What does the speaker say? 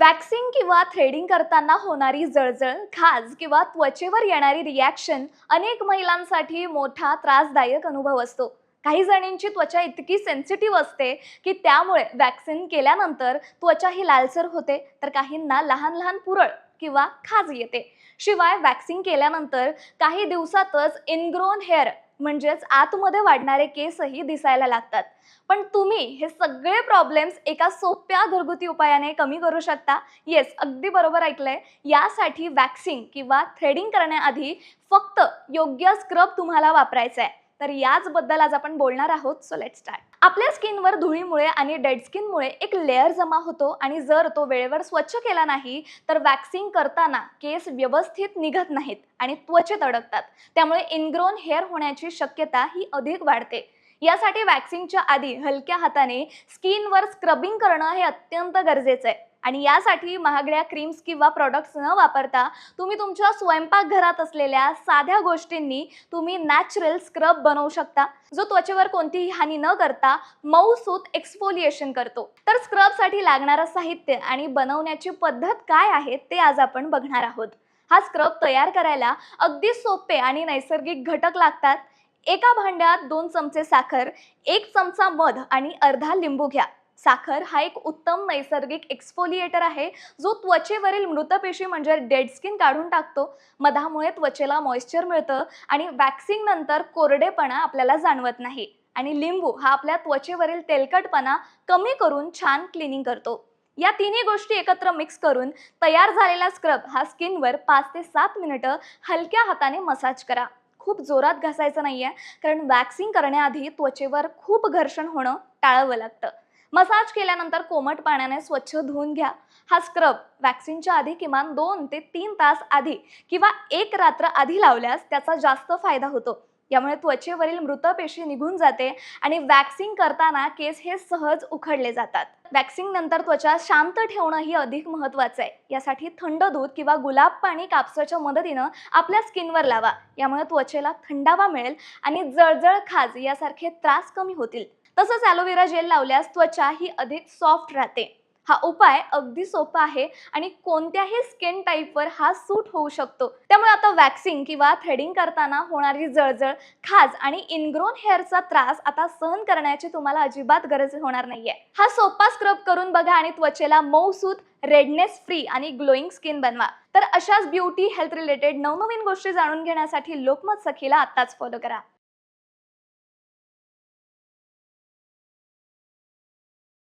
Waxing किंवा threading करताना होणारी जळजळ खाज किंवा त्वचेवर येणारी रिॲक्शन अनेक महिलांसाठी मोठा त्रासदायक अनुभव असतो. काही जणींची त्वचा इतकी सेन्सिटिव्ह असते की त्यामुळे वॅक्सिन केल्यानंतर त्वचा ही लालसर होते तर काहींना लहान लहान पुरळ किंवा खाज येते. शिवाय वॅक्सिंग केल्यानंतर काही दिवसातच इनग्रोन हेअर म्हणजेच आतमध्ये वाढणारे केसही दिसायला लागतात. पण तुम्ही हे सगळे प्रॉब्लेम्स एका सोप्या घरगुती उपायाने कमी करू शकता. येस अगदी बरोबर ऐकलंय. यासाठी वॅक्सिंग किंवा थ्रेडिंग करण्याआधी फक्त योग्य स्क्रब तुम्हाला वापरायचा आहे तर याचबद्दल आज आपण बोलणार आहोत. सो लेट स्टार्ट आपल्या स्किनवर धुळीमुळे आणि डेड स्किनमुळे एक लेअर जमा होतो आणि जर तो वेळेवर स्वच्छ केला नाही तर वॅक्सिंग करताना केस व्यवस्थित निघत नाहीत आणि त्वचेत अडकतात. त्यामुळे इनग्रोन हेअर होण्याची शक्यता ही अधिक वाढते. यासाठी वॅक्सिंगच्या आधी हलक्या हाताने स्किनवर स्क्रबिंग करणं हे अत्यंत गरजेचं आहे. आणि यासाठी महागड्या क्रीम्स किंवा प्रॉडक्ट्स न वापरता तुम्ही तुमच्या स्वयंपाकघरात असलेल्या साध्या गोष्टींनी तुम्ही नॅचरल स्क्रब बनवू शकता. जो त्वचेवर कोणतीही हानी न करता मऊसूत एक्सफोलिएशन करतो. तर स्क्रबसाठी लागणारं साहित्य आणि बनवण्याची पद्धत काय आहे ते आज आपण बघणार आहोत. हा स्क्रब तयार करायला अगदी सोपे आणि नैसर्गिक घटक लागतात. एका भांड्यात दोन चमचे साखर एक चमचा मध आणि अर्धा लिंबू घ्या. साखर हा एक उत्तम नैसर्गिक एक्सफोलिएटर आहे जो त्वचेवरील मृतपेशी म्हणजे डेड स्किन काढून टाकतो. मधामुळे त्वचेला मॉइश्चर मिळतं आणि वॅक्सिंग नंतर कोरडेपणा आपल्याला जाणवत नाही. आणि लिंबू हा आपल्या त्वचेवरील तेलकटपणा कमी करून छान क्लिनिंग करतो. या तिन्ही गोष्टी एकत्र मिक्स करून तयार झालेला स्क्रब हा स्किनवर पाच ते सात मिनिटं हलक्या हाताने मसाज करा. खूप जोरात घासायचं नाही आहे कारण वॅक्सिंग करण्याआधी त्वचेवर खूप घर्षण होणं टाळावं लागतं. मसाज केल्यानंतर कोमट पाण्याने स्वच्छ धुवून घ्या. हा स्क्रब वॅक्सिनच्या आधी किमान दोन ते तीन तास आधी किंवा एक रात्र आधी लावल्यास त्याचा जास्त फायदा होतो. यामुळे त्वचेवरील मृत पेशी निघून जाते आणि वॅक्सिंग करताना केस हे सहज उखडले जातात. वॅक्सिंग नंतर त्वचा शांत ठेवणं ही अधिक महत्वाचं आहे. यासाठी थंड दूध किंवा गुलाब पाणी कापसाच्या मदतीनं आपल्या स्किनवर लावा. यामुळे त्वचेला थंडावा मिळेल आणि जळजळ खाज यासारखे त्रास कमी होतील. तसंच ॲलोवेरा जेल लावल्यास त्वचा ही अधिक सॉफ्ट राहते. हा उपाय अगदी सोपा आहे आणि कोणत्याही स्किन टाईपवर हा सूट होऊ शकतो. त्यामुळे आता वॅक्सिंग किंवा थ्रेडिंग करताना होणारी जळजळ खाज आणि इनग्रोन हेअरचा त्रास आता सहन करण्याची तुम्हाला अजिबात गरज होणार नाहीये. हा सोपा स्क्रब करून बघा आणि त्वचेला मऊसूत रेडनेस फ्री आणि ग्लोईंग स्किन बनवा. तर अशाच ब्युटी हेल्थ रिलेटेड नवनवीन गोष्टी जाणून घेण्यासाठी लोकमत सखीला आत्ताच फॉलो करा.